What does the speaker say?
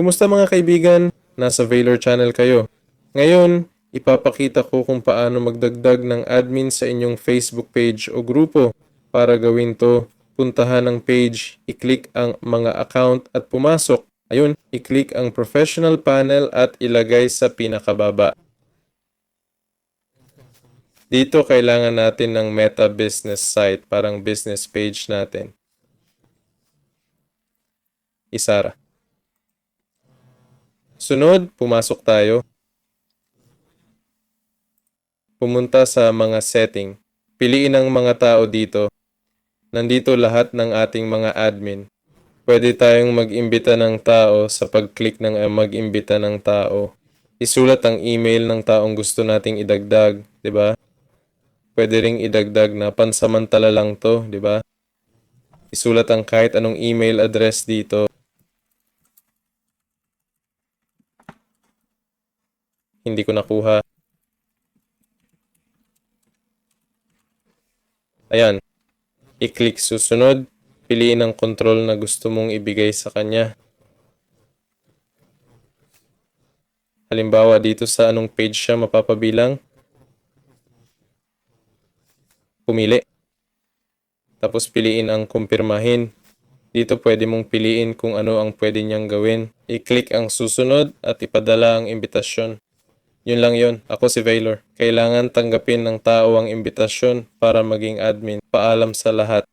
Kumusta mga kaibigan? Nasa Valor Channel kayo. Ngayon, ipapakita ko kung paano magdagdag ng admin sa inyong Facebook page o grupo. Para gawin to, puntahan ang page, i-click ang mga account at pumasok. Ayun, i-click ang professional panel at ilagay sa pinakababa. Dito kailangan natin ng meta business site, parang business page natin. Isara. Sunod, pumasok tayo. Pumunta sa mga setting. Piliin ang mga tao dito. Nandito lahat ng ating mga admin. Pwede tayong mag-imbita ng tao sa pag-click ng uh, mag-imbita ng tao. Isulat ang email ng taong gusto nating idagdag, 'di ba? Pwede ring idagdag na pansamantala lang 'to, 'di ba? Isulat ang kahit anong email address dito. Hindi ko nakuha. Ayan. I-click susunod. Piliin ang control na gusto mong ibigay sa kanya. Halimbawa dito sa anong page siya mapapabilang. Pumili. Tapos piliin ang kumpirmahin. Dito pwede mong piliin kung ano ang pwede niyang gawin. I-click ang susunod at ipadala ang imbitasyon. Yun lang yun. Ako si Valor. Kailangan tanggapin ng tao ang imbitasyon para maging admin. Paalam sa lahat.